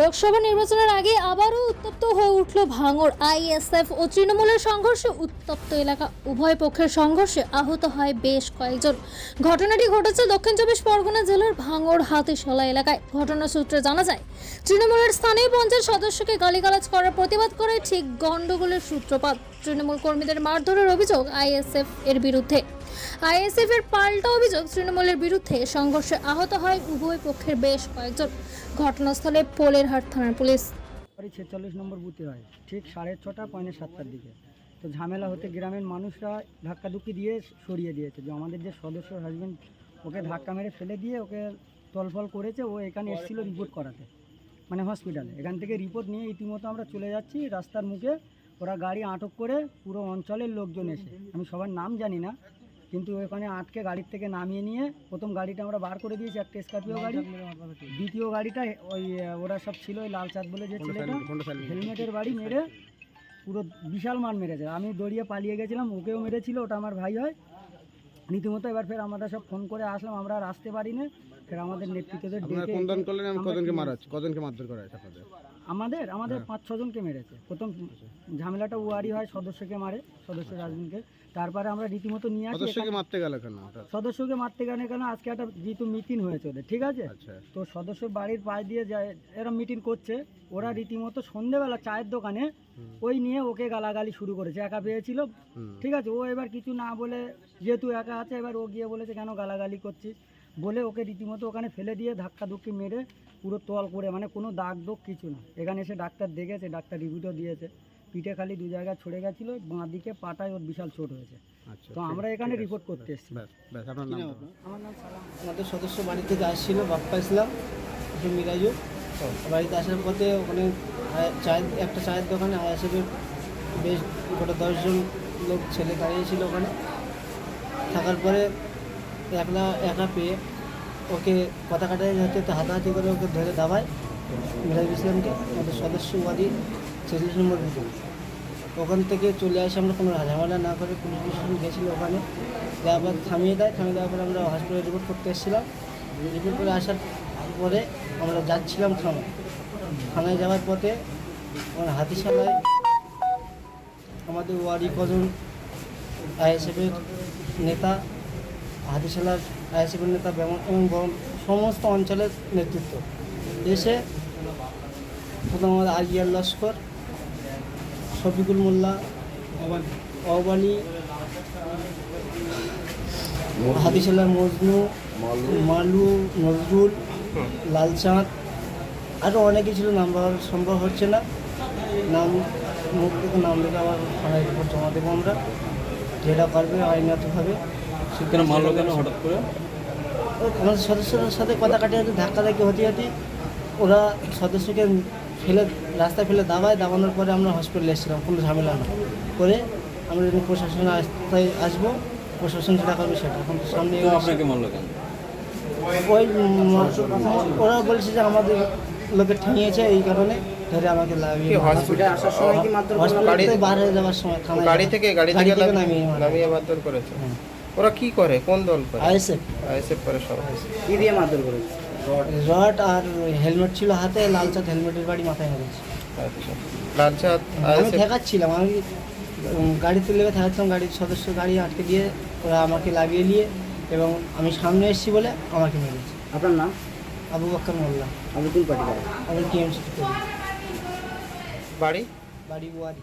লোকসভা নির্বাচনের আগে আবারও উত্তপ্ত হয়ে উঠল ভাঙড়। আইএসএফ ও তৃণমূলের সংঘর্ষে উত্তপ্ত এলাকা। উভয় পক্ষের সংঘর্ষে আহত হয় বেশ কয়েকজন। ঘটনাটি ঘটেছে দক্ষিণ চব্বিশ পরগনা জেলার ভাঙড় হাতিশলা এলাকায়। ঘটনা সূত্রে জানা যায়, তৃণমূলের স্থানীয় পঞ্চায়েত সদস্যকে গালিগালাজ করার প্রতিবাদ করে ঠিক গণ্ডগোলের সূত্রপাত। তৃণমূল কর্মীদের মারধরের অভিযোগ আইএসএফ এর বিরুদ্ধে। আইএসএফ এর পাল্টা অভিযোগ তৃণমূলের বিরুদ্ধে সংঘর্ষে আহত হয় উভয় পক্ষের বেশ কয়েকজন। ঘটনাস্থলে পোলেরহাট থানার পুলিশ। ছেচল্লিশ নম্বর বুথে হয়। ঠিক সাড়ে ছটা পয়নে সাতটার দিকে। তো ঝামেলা হতে গ্রামের মানুষরা ধাক্কাধুক্কি দিয়ে সরিয়ে দিয়েছে যে আমাদের যে সদস্য হাজবেন্ড ওকে ধাক্কা মেরে ফেলে দিয়ে ওকে তলফল করেছে, ও এখানে এসেছিল রিপোর্ট করাতে মানে হসপিটালে এখান থেকে রিপোর্ট নিয়ে ইতিমধ্যে আমরা চলে যাচ্ছি রাস্তার মুখে। ওরা গাড়ি আটক করে পুরো অঞ্চলের লোকজন এসে। আমি সবার নাম জানি না কিন্তু ওখানে আটকে গাড়ির থেকে নামিয়ে নিয়ে প্রথম গাড়িটা আমরা বার করে দিয়েছি একটা স্করপিও গাড়ি। দ্বিতীয় গাড়িটা ওই ওরা সব ছিল ওই লাল চাঁদ বলে যে ছেলেটা। হেলমেটের বাড়ি মেরে পুরো বিশাল মান মেরেছে। আমি দড়িয়ে পালিয়ে গেছিলাম ওকেও মেরেছিল ওটা আমার ভাই হয়। রীতিমতো এবার ফের আমরা সব ফোন করে আসলাম আমরা আর আসতে পারি না ফের আমাদের নেতৃত্বদের কজনকে মারা কজনকে মারধর করা হয়েছে আপনাদের? আমাদের আমাদের পাঁচ ছজনকে মেরেছে। প্রথম ঝামেলাটা ওয়ারি হয় সদস্যকে মারে সদস্য রাজনীতিকে। তারপরে আমরা রীতিমতো নিয়ে আসি সদস্যকে মারতে গেল কেন? সদস্যকে মারতে গেলে কেন? আজকে একটা যেহেতু মিটিং হয়েছে ওদের ঠিক আছে? আচ্ছা। তো সদস্য বাড়ির পাশ দিয়ে যায় এরা মিটিং করছে ওরা রীতিমতো সন্ধেবেলা চায়ের দোকানে ওই নিয়ে ওকে গালাগালি শুরু করেছে একা পেয়েছিল। ঠিক আছে ও এবার কিছু না বলে যেহেতু একা আছে এবার ও গিয়ে বলেছে কেন গালাগালি করছিস? বলে ওকে রীতিমতো ওখানে ফেলে দিয়ে ধাক্কা ধুক্কি মেরে পুরো তল করে মানে কোনো দাগ দোগ কিছু না। এখানে এসে ডাক্তার দেখেছে ডাক্তার রিভিউও দিয়েছে। পিঠে খালি দু জায়গায় ছড়ে গেছিল বাঁ দিকে পাটায় ওর বিশাল চোট হয়েছে। আচ্ছা তো আমরা এখানে রিপোর্ট করতে এসেছি। আমার নাম আমাদের সদস্য বাড়ি থেকে আসছিল বাপ্পা ইসলাম মিরাজু। বাড়িতে আসার পথে ওখানে চায়ের একটা চায়ের দোকানে আইএসএফের বেশ গোটা দশজন লোক ছেলে দাঁড়িয়েছিল ওখানে। থাকার পরে একলা একা পেয়ে ওকে কথা কাটাই যাতে হাতাহাতি করে ওকে ধরে দাবায় মিরাজ ইসলামকে আমাদের সদস্য বাড়ি ছেচল্লিশ নম্বর বুথে। ওখান থেকে চলে আসে আমরা কোনো ঝামেলা না করে পুলিশ স্টেশন গেছিল ওখানে। আবার থামিয়ে দেয়, থামিয়ে দেওয়ার পরে আমরা হসপিটালে রিপোর্ট করতে এসেছিলাম। রিপোর্ট করে আসার পরে আমরা যাচ্ছিলাম থানায়। থানায় যাওয়ার পথে আমার হাতিশালায় আমাদের ওয়ারি কজন আইএসএফের নেতা হাতিশালার আইএসএফের নেতা এবং সমস্ত অঞ্চলের নেতৃত্ব। এসে প্রথম আমাদের আজিয়ার লস্কর, শফিকুল মোল্লা অবালি হাতিশালার মজনু, মালু, নজরুল, লালচাঁদ আরও অনেকে ছিল, নাম বলা সম্ভব হচ্ছে না। নাম, মুখ থেকে নাম লিখে আবার থানায় জমা দেবো আমরা। যেটা পারবে আইনাতভাবে কেন মারলো কেন হঠাৎ করে? আমাদের সদস্যদের সাথে কথা কাটে কাটে ধাক্কা ধাক্কি হতে হতে ওরা সদস্যকে ফেলে রাস্তায় ফেলে দাবায়। দাবানোর পরে আমরা হসপিটালে এসেছিলাম কোনো ঝামেলা না। করে আমরা যখন প্রশাসনে আসতে আসব প্রশাসন যেটা করবে সেটা। এখন সামনে আপনাকে মারলো কেন? ওই ওরা বলছে যে আমাদের লোকে ঠেঙিয়েছে এই কারণে ধরে আমাকে লাগিয়ে হসপিটালে আসার সময় কি হসপিটাল থেকে বার হয়ে যাওয়ার সময় গাড়ি থেকে গাড়ি থেকে নামিয়ে- নামিয়ে মারা। মারধর করেছে? হুম। ওরা কি করে? কোন দল করে? আইএসএফ। আইএসএফ করে সব। কি দিয়ে মারধর করেছে রড আর হেলমেট ছিল হাতে লাল চাঁদ হেলমেটের বাড়ি মাথায় মেরেছে আচ্ছা। লালচাঁদ আমি আইএসএফ? ঠেকাচ্ছিলাম আমি উম, গাড়িতে লেগে ঠেকাচ্ছিলাম গাড়ির সদস্য গাড়ি আটকে দিয়ে ওরা আমাকে লাগিয়ে নিয়ে এবং আমি সামনে এসেছি বলে আমাকে মেরেছে আপনার নাম? আবু বক্কর মোল্লা। আপনি কোন পার্টি আমি টিএমসি বাড়ি? বাড়ি ওয়ারি।